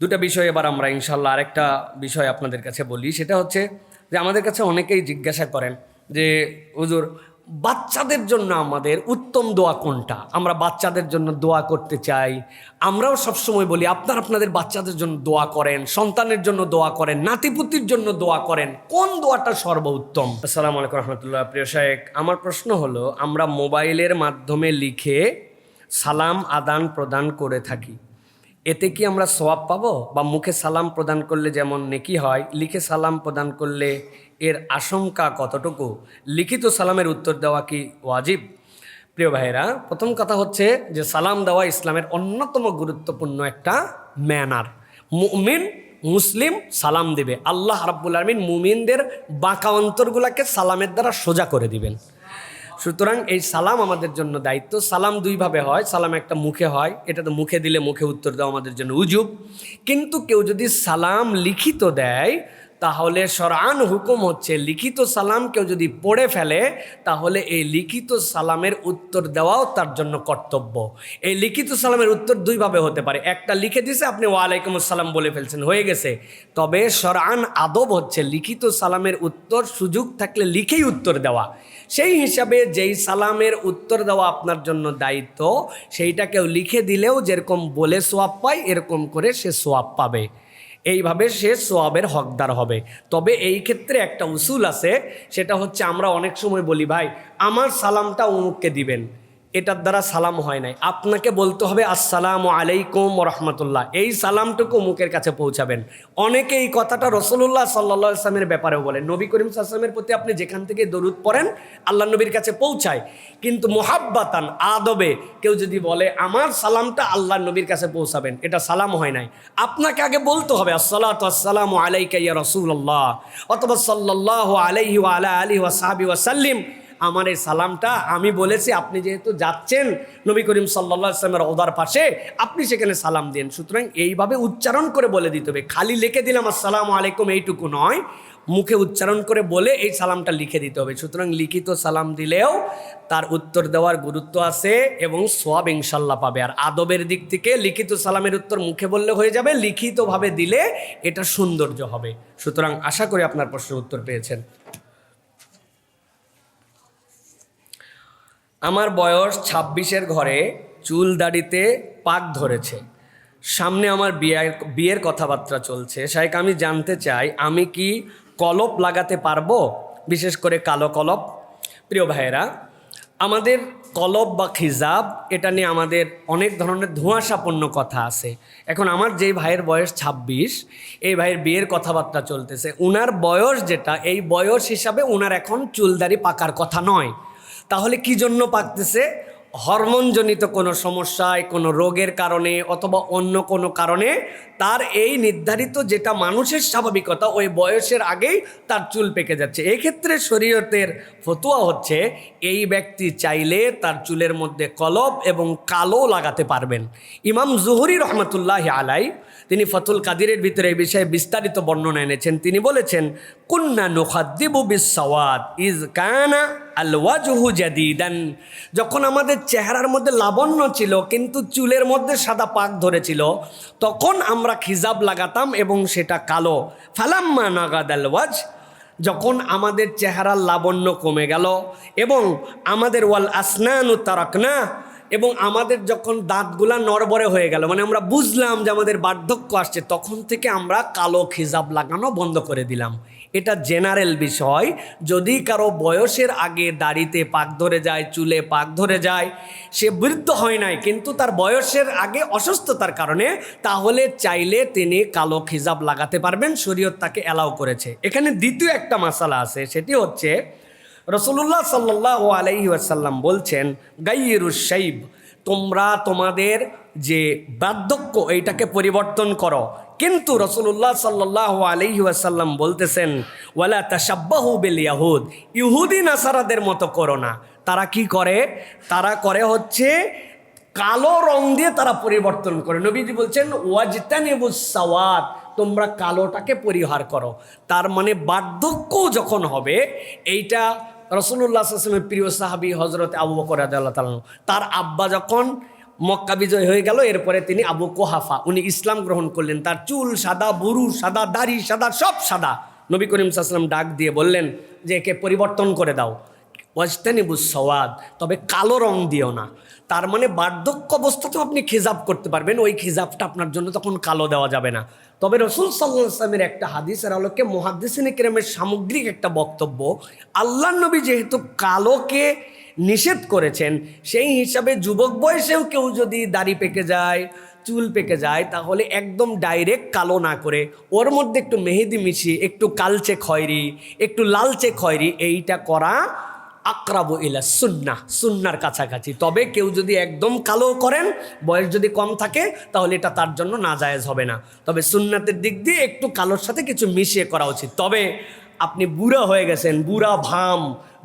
দুটা বিষয় এবার আমরা ইনশাল্লাহ আরেকটা বিষয় আপনাদের কাছে বলি। সেটা হচ্ছে যে আমাদের কাছে অনেকেই জিজ্ঞাসা করেন যে, হুজুর, বাচ্চাদের জন্য আমাদের উত্তম দোয়া কোনটা? আমরা বাচ্চাদের জন্য দোয়া করতে চাই। আমরাও সবসময় বলি, আপনার আপনাদের বাচ্চাদের জন্য দোয়া করেন, সন্তানের জন্য দোয়া করেন, নাতিপুতির জন্য দোয়া করেন। কোন দোয়াটা সর্বোত্তম? আসসালামু আলাইকুম রহমতুল্লাহ। প্রিয় শেখ আমার প্রশ্ন হলো, আমরা মোবাইলের মাধ্যমে লিখে সালাম আদান প্রদান করে থাকি। এতে কি আমরা সোয়াব পাবো? বা মুখে সালাম প্রদান করলে যেমন নেকি হয়, লিখে সালাম প্রদান করলে এর আশঙ্কা কতটুকু? লিখিত সালামের উত্তর দেওয়া কি ওয়াজিব? প্রিয় ভাইয়েরা, প্রথম কথা হচ্ছে যে সালাম দেওয়া ইসলামের অন্যতম গুরুত্বপূর্ণ একটা ম্যানার। মুমিন, মুসলিম সালাম দেবে। আল্লাহ রাব্বুল আলমিন মুমিনদের বাঁকা অন্তরগুলাকে সালামের দ্বারা সোজা করে দিবেন। সুতরাং এই সালাম আমাদের জন্য দায়িত্ব। সালাম দুইভাবে হয়, সালাম একটা মুখে হয়, এটা তো মুখে দিলে মুখে উত্তর দেওয়া আমাদের জন্য উজুব। কিন্তু কেউ যদি সালাম লিখিত দেয় তাহলে সরান হুকুম হচ্ছে, লিখিত সালাম কেউ যদি পড়ে ফেলে, তাহলে এই লিখিত সালামের উত্তর দেওয়াও তার জন্য কর্তব্য। এই লিখিত সালামের উত্তর দুইভাবে হতে পারে। একটা লিখে দিছে, আপনি ওয়ালাইকুম আসসালাম বলে ফেলছেন, হয়ে গেছে। তবে সরান আদব হচ্ছে, লিখিত সালামের উত্তর সুযোগ থাকলে লিখেই উত্তর দেওয়া। সেই হিসাবে যেই সালামের উত্তর দেওয়া আপনার জন্য দায়িত্ব, সেইটা কেউ লিখে দিলেও যেরকম বলে সোয়াব পায়, এরকম করে সে সোয়াব পাবে। এইভাবে সে সোয়াবের হকদার হবে। তবে এই ক্ষেত্রে একটা উসুল আছে, সেটা হচ্ছে আমরা অনেক সময় বলি, ভাই, আমার সালামটা অমুককে দিবেন। এটার দ্বারা সালাম হয় নাই। আপনাকে বলতে হবে, আসসালামু আলাইকুম রহমতুল্লাহ। এই সালামটুকু মুখের কাছে পৌঁছাবেন। অনেকে এই কথাটা রসুল্লাহ সাল্লা আসলামের ব্যাপারেও বলেন। নবী করিম আসলামের প্রতি আপনি যেখান থেকে দরুদ পড়েন, আল্লাহ নবীর কাছে পৌঁছায়। কিন্তু মোহাব্বাতান, আদবে কেউ যদি বলে, আমার সালামটা আল্লাহ নবীর কাছে পৌঁছাবেন। এটা সালাম হয় নাই। আপনাকে আগে বলতে হবে, আসসালাত আসসালামু আলাইকা ইয়া রসুল্লাহ অথবা সাল্লাহ আলাইহি আলা আলী ওয়াসাবি ওয়াসাল্লিম আমার এই সালামটা আমি বলেছি, আপনি যেহেতু যাচ্ছেন নবী করিম সাল্লা ইসলামের ওদার পাশে, আপনি সেখানে সালাম দেন। সুতরাং এইভাবে উচ্চারণ করে বলে দিতে হবে। খালি লিখে দিলাম, আসসালামু আলাইকুম, এইটুকু নয়। মুখে উচ্চারণ করে বলে এই সালামটা লিখে দিতে হবে। সুতরাং লিখিত সালাম দিলেও তার উত্তর দেওয়ার গুরুত্ব আছে এবং সোয়াব ইনশাল্লাহ পাবে। আর আদবের দিক থেকে লিখিত সালামের উত্তর মুখে বললে হয়ে যাবে, লিখিতভাবে দিলে এটা সৌন্দর্য হবে। সুতরাং আশা করি আপনার প্রশ্নের উত্তর পেয়েছেন। আমার বয়স ছাব্বিশের ঘরে চুল দাড়িতে পাক ধরেছে। সামনে আমার বিয়ের বিয়ের কথাবার্তা চলছে। শাইক আমি জানতে চাই, আমি কি কলপ লাগাতে পারব? বিশেষ করে কালো কলপ। প্রিয় ভাইয়েরা, আমাদের কলব বা খিজাব, এটা নিয়ে আমাদের অনেক ধরনের ধোঁয়াশাপন্ন কথা আছে। এখন আমার যেই ভাইয়ের বয়স ২৬ এই ভাইয়ের বিয়ের কথাবার্তা চলতেছে। উনার বয়স যেটা, এই বয়স হিসাবে উনার এখন চুলদারি পাকার কথা নয়। তাহলে কি জন্য পাকতেছে? হরমোনজনিত কোনো সমস্যায় কোনো রোগের কারণে অথবা অন্য কোনো কারণে তার এই নির্ধারিত যেটা মানুষের স্বাভাবিকতা, ওই বয়সের আগেই তার চুল পেকে যাচ্ছে। এক্ষেত্রে শরীয়তের ফতুয়া হচ্ছে, এই ব্যক্তি চাইলে তার চুলের মধ্যে কলব এবং কালো লাগাতে পারবেন। ইমাম জুহরি রহমতুল্লাহ আলাই, তিনি ফতুল কাদিরের ভিতরে এই বিষয়ে বিস্তারিত বর্ণনা এনেছেন। তিনি বলেছেন, কুন্না নুখাদ্দিবু বিসাওয়াত ইজ কানা আল ওয়াজহু জাদিদান। যখন আমাদের চেহারার মধ্যে লাবণ্য ছিল, কিন্তু চুলের মধ্যে সাদা পাক ধরেছিল, তখন আমরা খিজাব লাগাতাম এবং সেটা কালো। ফালাম্মা নাগাদাল ওয়াজ, যখন আমাদের চেহারার লাবণ্য কমে গেল এবং আমাদের ওয়াল আসনানু তারাকনা এবং আমাদের যখন দাঁতগুলা নরবরে হয়ে গেল মানে আমরা বুঝলাম যে আমাদের বার্ধক্য আসছে, তখন থেকে আমরা কালো খিজাব লাগানো বন্ধ করে দিলাম। এটা জেনারেল বিষয়। যদি কারও বয়সের আগে দাড়িতে পাক ধরে যায়, চুলে পাক ধরে যায়, সে বৃদ্ধ হয় নাই, কিন্তু তার বয়সের আগে অসুস্থতার কারণে, তাহলে চাইলে তিনি কালো খিজাব লাগাতে পারবেন, শরীয়ত তাকে অ্যালাউ করেছে। এখানে দ্বিতীয় একটা মশালা আছে, সেটি হচ্ছে রসুল্লাহ সাল্লাহ আলাইহি আসাল্লাম বলছেন গাইরুস সাইব তোমরা তোমাদের যে বার্ধক্য, এইটাকে পরিবর্তন করো। কিন্তু রসুল্লাহ সাল্লাহ আলহি আসাল্লাম বলতেছেন, ওয়ালা তাসাব্বাহু বিল ইয়াহুদ। ইহুদি নাসারাদের মতো করো না। তারা কি করে? তারা করে হচ্ছে কালো রং দিয়ে তারা পরিবর্তন করে। নবীজি বলছেন, ওয়াজতানিবুস সাওয়াত তোমরা কালোটাকে পরিহার করো। তার মানে বার্ধক্য যখন হবে, এইটা রসুল্লাহ আসলামের প্রিয় সাহাবি হজরত আবু বকর আদাল্লাহ তার আব্বা যখন মক্কা বিজয় হয়ে গেল, এরপরে তিনি আবু কোহাফা, উনি ইসলাম গ্রহণ করলেন। তার চুল সাদা, বুরু সাদা, দাড়ি সাদা, সব সাদা। নবী করিম সাল্লাম ডাক দিয়ে বললেন যে, একে পরিবর্তন করে দাও। ওয়াজতানিবুস সওয়াদ তবে কালো রং দিও না। তার মানে বার্ধক্য অবস্থাতেও আপনি খিজাব করতে পারবেন, ওই খিজাবটা আপনার জন্য তখন কালো দেওয়া যাবে না। তবে রসুল সাল্লাহ একটা হাদিসের আলোকে মহাদিসিন কেরামের সামগ্রিক একটা বক্তব্য আল্লাহ নবী যেহেতু কালোকে নিষেধ করেছেন, সেই হিসাবে যুবক বয়সেও কেউ যদি দাড়ি পেকে যায়, চুল পেকে যায়, তাহলে একদম ডাইরেক্ট কালো না করে, ওর মধ্যে একটু মেহেদি মিশিয়ে, একটু কালচে খয়রি, একটু লালচে খয়রি, এইটা করা আকরাবু ইলা সুন্না সুন্নার কাছাকাছি। তবে কেউ যদি একদম কালো করেন, বয়স যদি কম থাকে, তাহলে এটা তার জন্য নাজায়েজ হবে না। তবে সুন্নাতের দিক দিয়ে একটু কালোর সাথে কিছু মিশিয়ে করা উচিত। তবে আপনি বুড়া হয়ে গেছেন, বুড়া ভাম।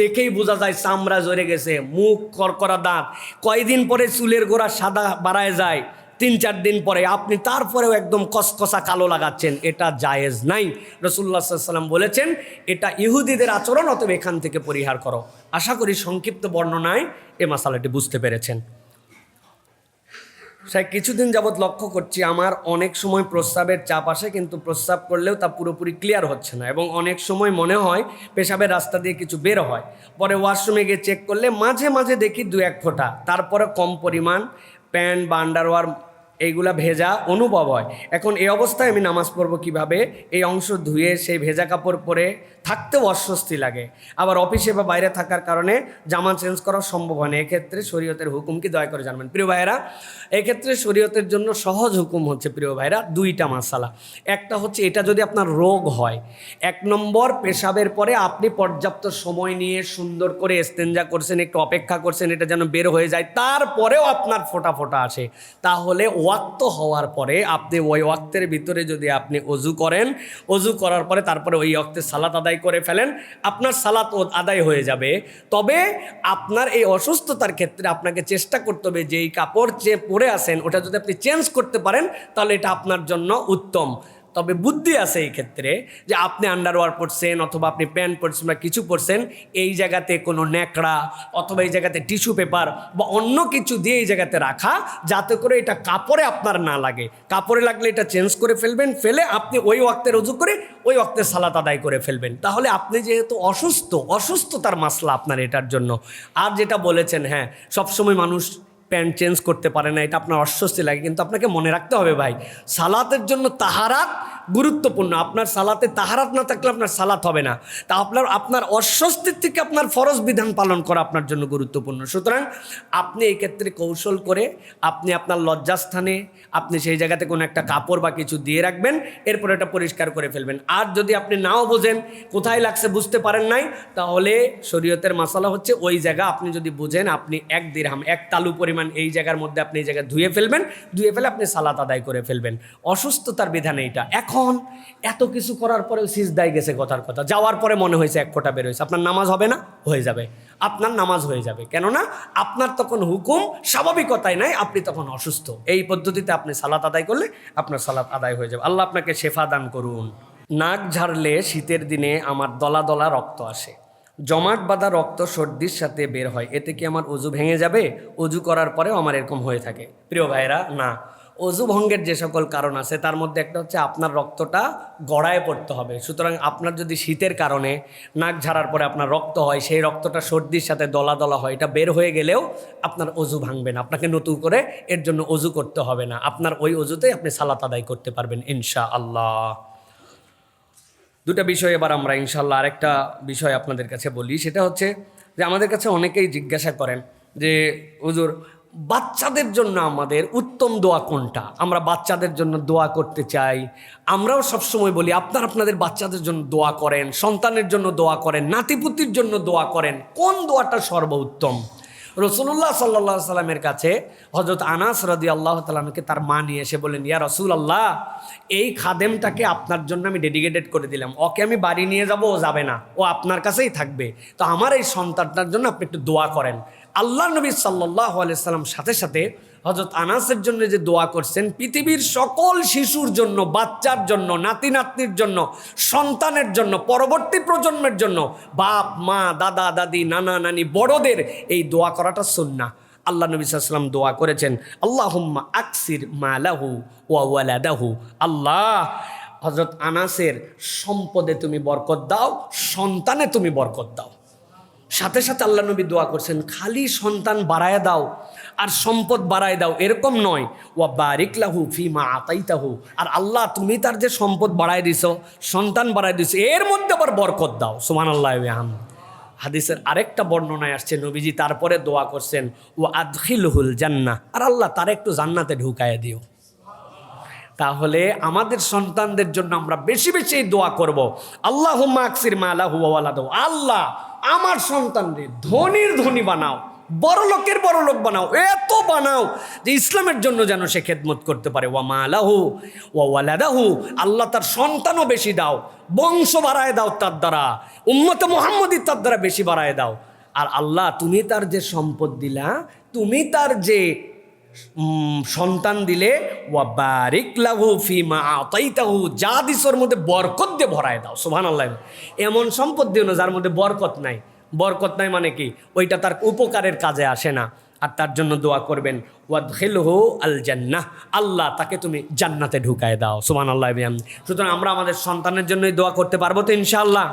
দেখেই বোঝা যায় চামড়া জড়ে গেছে, মুখ করকরা দাঁত কয়দিন পরে চুলের গোড়া সাদা বাড়ায় যায়, তিন চার দিন পরে। আপনি তারপরেও একদম কসকসা কালো লাগাচ্ছেন, এটা জায়েজ নাই। রসুল্লা সাল্লাম বলেছেন, এটা ইহুদিদের আচরণ, অতএব এখান থেকে পরিহার করো। আশা করি সংক্ষিপ্ত বর্ণনায় এ মশালাটি বুঝতে পেরেছেন। স্যার, কিছুদিন যাবৎ লক্ষ্য করছি, আমার অনেক সময় প্রস্রাবের চাপ আসে, কিন্তু প্রস্রাব করলেও তা পুরোপুরি ক্লিয়ার হচ্ছে না এবং অনেক সময় মনে হয় পেশাবের রাস্তা দিয়ে কিছু বের হয়। পরে ওয়াশরুমে গিয়ে চেক করলে মাঝে মাঝে দেখি দু এক ফোঁটা। তারপরে কম পরিমাণ প্যান্ট বা আন্ডারওয়ার এইগুলা ভেজা অনুভব হয়। এখন এই অবস্থায় আমি নামাজ পড়ব কীভাবে? এই অংশ ধুয়ে সেই ভেজা কাপড় পরে থাকতেও অস্বস্তি লাগে। আবার অফিসে বা বাইরে থাকার কারণে জামা চেঞ্জ করা সম্ভব হয় না। এক্ষেত্রে শরীয়তের হুকুম কি? দয়া করে জানবেন। প্রিয় ভাইরা এক্ষেত্রে শরীয়তের জন্য সহজ হুকুম হচ্ছে, প্রিয় ভাইরা দুইটা মাসালা। একটা হচ্ছে, এটা যদি আপনার রোগ হয়, এক নম্বর পেশাবের পরে আপনি পর্যাপ্ত সময় নিয়ে সুন্দর করে এস্তেঞ্জা করছেন, একটু অপেক্ষা করছেন, এটা যেন বের হয়ে যায়, তারপরেও আপনার ফোটা ফোটা আসে। তাহলে ওয়াক্ত হওয়ার পরে আপনি ওই ওয়াক্তের ভিতরে যদি আপনি অজু করেন, অজু করার পরে তারপরে ওই ওয়াক্তে সালাত আদায় করে ফেলেন, আপনার সালাত আদায় হয়ে যাবে। তবে আপনার এই অসুস্থতার ক্ষেত্রে আপনাকে চেষ্টা করতে হবে যে এই কাপড় যে পরে আসেন ওটা যদি আপনি চেঞ্জ করতে পারেন, তাহলে এটা আপনার জন্য উত্তম। তবে বুদ্ধি আছে এই ক্ষেত্রে যে আপনি আন্ডারওয়ার পরছেন অথবা আপনি প্যান্ট পরছেন বা কিছু পরছেন, এই জায়গাতে কোনো ন্যাকড়া অথবা এই জায়গাতে টিস্যু পেপার বা অন্য কিছু দিয়ে এই জায়গাতে রাখা, যাতে করে এটা কাপড়ে আপনার না লাগে। কাপড়ে লাগলে এটা চেঞ্জ করে ফেলবেন, ফেলে আপনি ওই ওয়াক্তে রুজু করে ওই ওয়াক্তে সালাত আদায় করে ফেলবেন। তাহলে আপনি যেহেতু অসুস্থ, অসুস্থতার মাসলা আপনার এটার জন্য। আর যেটা বলেছেন হ্যাঁ সবসময় মানুষ প্যান্ট চেঞ্জ করতে পারে না, এটা আপনার অস্বস্তি লাগে, কিন্তু আপনাকে মনে রাখতে হবে ভাই, সালাতের জন্য তাহারাত গুরুত্বপূর্ণ। আপনার সালাতে তাহারাত না থাকলে আপনার সালাত হবে না। তা আপনার আপনার অস্বস্তির থেকে আপনার ফরজ বিধান পালন করা আপনার জন্য গুরুত্বপূর্ণ। সুতরাং আপনি এই ক্ষেত্রে কৌশল করে আপনি আপনার লজ্জাস্থানে আপনি সেই জায়গাতে কোনো একটা কাপড় বা কিছু দিয়ে রাখবেন, এরপর এটা পরিষ্কার করে ফেলবেন। আর যদি আপনি নাও বোঝেন, কোথায় লাগছে বুঝতে পারেন নাই, তাহলে শরীয়তের মশালা হচ্ছে ওই জায়গা আপনি যদি বুঝেন, আপনি এক দিরহাম, এক তালু পরিমাণ এই জায়গার মধ্যে আপনি এই জায়গায় ধুয়ে ফেলবেন, ধুয়ে ফেলে আপনি সালাত আদায় করে ফেলবেন। অসুস্থতার বিধান এইটা। এখন এত কিছু করার পরেও সিজদায় গেছে কথার কথা। যাওয়ার পরে মনে হয়েছে এক ফোঁটা বের হয়েছে। আপনার নামাজ হবে না? হয়ে যাবে। আপনার নামাজ হয়ে যাবে। কেননা আপনার তখন হুকুম স্বাভাবিকতায় নাই, আপনি তখন অসুস্থ। এই পদ্ধতিতে আপনি সালাত আদায় করলে আপনার সালাত আদায় হয়ে যাবে। আল্লাহ আপনাকে শেফা দান করুন। নাক ঝাড়লে শীতের দিনে আমার দলা দলা রক্ত আসে। জমাট বাঁধা রক্ত সর্দির সাথে বের হয়। এতে কি আমার অজু ভেঙে যাবে? অজু করার পরেও আমার এরকম হয়ে থাকে। প্রিয় ভাইরা না। অজু ভঙ্গের যে সকল কারণ আছে, তার মধ্যে একটা হচ্ছে আপনার রক্তটা গড়ায় পড়তে হবে। সুতরাং আপনার যদি শীতের কারণে নাক ঝাড়ার পরে আপনার রক্ত হয়, সেই রক্তটা সর্দির সাথে দলা দলা হয়, এটা বের হয়ে গেলেও আপনার অজু ভাঙবে না। আপনাকে নতুন করে এর জন্য অজু করতে হবে না। আপনার ওই অজুতেই আপনি সালাত আদায় করতে পারবেন ইনশা আল্লাহ দুটা বিষয় এবার আমরা ইনশাল্লাহ আরেকটা বিষয় আপনাদের কাছে বলি। সেটা হচ্ছে যে, আমাদের কাছে অনেকেই জিজ্ঞাসা করেন যে, হুজুর বাচ্চাদের জন্য আমাদের উত্তম দোয়া কোনটা? আমরা বাচ্চাদের জন্য দোয়া করতে চাই। আমরাও সবসময় বলি, আপনার আপনাদের বাচ্চাদের জন্য দোয়া করেন, সন্তানের জন্য দোয়া করেন, নাতিপুতির জন্য দোয়া করেন। কোন দোয়াটা সর্বোত্তম? রসুল্লাহ সাল্লা সাল্লামের কাছে হজরত আনাস রদি আল্লাহ তালামকে তার মা নিয়ে এসে বলেন ইয়া রসুল আল্লাহ এই খাদেমটাকে আপনার জন্য আমি ডেডিকেটেড করে দিলাম। ওকে আমি বাড়ি নিয়ে যাব, ও যাবে না। ও আপনার কাছেই থাকবে। তো আমার এই সন্তানটার জন্য আপনি একটু দোয়া করেন। আল্লাহ নবী সাল্লাহ আলাইসাল্লাম সাথে সাথে হজরত আনাসের জন্য যে দোয়া করছেন, পৃথিবীর সকল শিশুর জন্য, বাচ্চার জন্য নাতি নাতনির জন্য, সন্তানের জন্য, পরবর্তী প্রজন্মের জন্য, বাপ, মা, দাদা, দাদি, নানা, নানি, বড়দের এই দোয়া করাটা সুন্না আল্লাহ নবী সাল্লাম দোয়া করেছেন, আল্লাহুম্মা আকসির মালাহু ওয়া ওয়ালাদাহু। আল্লাহ হজরত আনাসের সম্পদে তুমি বরকত দাও, সন্তানে তুমি বরকত দাও। সাথে সাথে আল্লাহ নবী দোয়া করছেন, খালি সন্তান বাড়ায় দাও আর সম্পদ বাড়ায় দাও, এরকম নয়। ওয়া বারিকলাহু ফি মা আতাইতাহু। আর আল্লাহ, তুমি তার যে সম্পদ বাড়ায় দিছ, সন্তান বাড়ায় দিছ, এর মধ্যে আবার বরকত দাও। সুমান আল্লাহ হাদিসের আরেকটা বর্ণনায় আসছে, নবীজি তারপরে দোয়া করছেন ও আদখিলহুল জান্না আর আল্লাহ, তার একটু জান্নাতে ঢুকায় দিও। তাহলে আমাদের সন্তানদের জন্য আমরা বেশি বেশি দোয়া করব। আল্লাহ আকসির মালা হুয়ালাদ আল্লাহ আমার সন্তানদের ধনির ধনী বানাও, বড় লোকের বড় লোক বানাও, এত বানাও যে ইসলামের জন্য যেন সে খেদমত করতে পারে। ওয়া ওয়া ওয়ালাদাহু, আল্লাহ তার সন্তানও বেশি দাও, বংশ বাড়ায় দাও তার দ্বারা, উম্মত মোহাম্মদী তার দ্বারা বেশি বাড়ায় দাও। আর আল্লাহ, তুমি তার যে সম্পদ দিলা, তুমি তার যে সন্তান দিলে বারিক লাহু ফিমা আতাইতাহু, যা দিসর মধ্যে বরকত দিয়ে ভরায় দাও সোভান আল্লাহ এমন সম্পদ দিও না যার মধ্যে বরকত নাই। বরকত নাই মানে কি? ওইটা তার উপকারের কাজে আসে না। আর তার জন্য দোয়া করবেন, ওয়াদখিলহু আল জান্নাহ আল্লাহ তাকে তুমি জান্নাতে ঢুকায় দাও, সুবহানাল্লাহ বিহামদি সুতরাং আমরা আমাদের সন্তানের জন্যই দোয়া করতে পারব তো ইনশাআল্লাহ।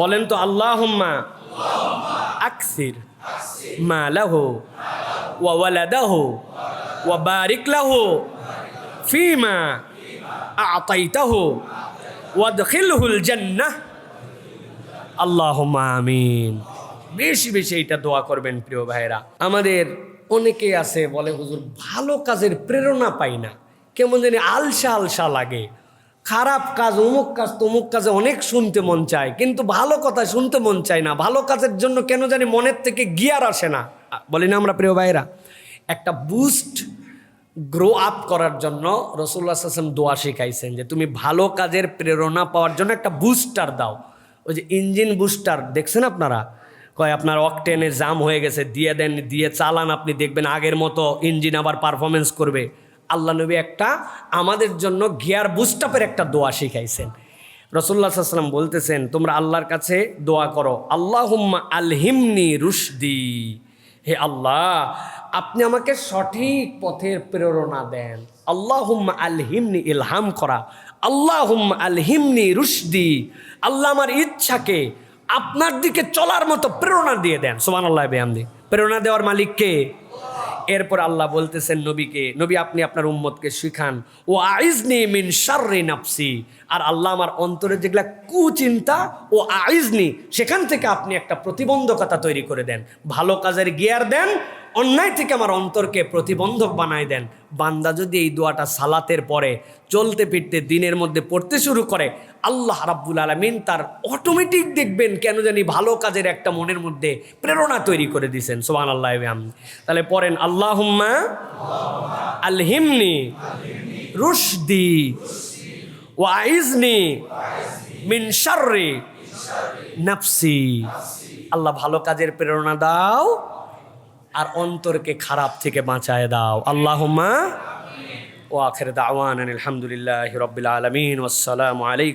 বলেন তো, আল্লাহুম্মা আকসির মালাহু ওয়া ওয়ালাদাহু লাহু ফিমা আতাইতাহু ওয়াদখিলহুল জান্নাহ আল্লাহুম্মা আমিন বেশি বেশি এইটা দোয়া করবেন, প্রিয় ভাইরা আমাদের অনেকে আছে, বলে, হুজুর, ভালো কাজের প্রেরণা পাই না। কেমন জানি আলসা আলসা লাগে। খারাপ কাজ, অমুক কাজ, তমুক কাজে অনেক শুনতে মন চায়, কিন্তু ভালো কথা শুনতে মন চায় না। ভালো কাজের জন্য কেন জানি মনের থেকে গিয়ার আসে না। বলি না আমরা প্রিয় ভাইরা একটা বুস্ট গ্রো আপ করার জন্য রসুল্লাহ আসলাম দোয়া শিখাইছেন যে, তুমি ভালো কাজের প্রেরণা পাওয়ার জন্য একটা বুস্টার দাও। ওই যে ইঞ্জিন বুস্টার দেখছেন আপনারা? কয়, আপনার অকটেনের জাম হয়ে গেছে, দিয়ে দেন, দিয়ে চালান, আপনি দেখবেন আগের মতো ইঞ্জিন আবার পারফরমেন্স করবে। আল্লাহ নবী একটা আমাদের জন্য গিয়ার বুস্টাপের একটা দোয়া শিখাইছেন। রসুল্লাহ সাল্লাম বলতেছেন, তোমরা আল্লাহর কাছে দোয়া করো আল্লাহ আলহিমনি রুশদি। হে আল্লাহ, আপনি আমাকে সঠিক পথের প্রেরণা দেন। আল্লাহ আলহিমনি ইলহাম করা। আল্লাহ আলহিমনি রুশদি। আল্লাহ আমার ইচ্ছাকে আপনার দিকে চলার মতো প্রেরণা দিয়ে দেন। সোমান আল্লাহ বেহামদি। প্রেরণা দেওয়ার মালিককে এরপর আল্লাহ বলতেছেন নবীকে, নবী, আপনি আপনার উম্মতকে শিখান। ও আইজনি মিন শাররি নাফসি। আর আল্লাহ আমার অন্তরে যেগুলা কুচিন্তা, ও আইজনি, সেখান থেকে আপনি একটা প্রতিবন্ধকতা তৈরি করে দেন। ভালো কাজের গিয়ার দেন অন্যায় থেকে আমার অন্তরকে প্রতিবন্ধক বানায় দেন। বান্দা যদি এই দোয়াটা সালাতের পরে চলতে ফিরতে দিনের মধ্যে পড়তে শুরু করে, আল্লাহ রাব্বুল আলমিন তার অটোমেটিক দেখবেন কেন জানি ভালো কাজের একটা মনের মধ্যে প্রেরণা তৈরি করে দিছেন সোহান আল্লাহ তাহলে পড়েন আল্লাহ আলহিমনি রুশদি ওয়াইজনি মিন নাফসি। আল্লাহ ভালো কাজের প্রেরণা দাও। আর অন্তরকে খারাপ থেকে বাঁচায় দাও। আল্লাহ ও আখের দাওয়ান আলহামদুলিল্লাহ রবিল আলমিন আসসালামু আলাইকুম।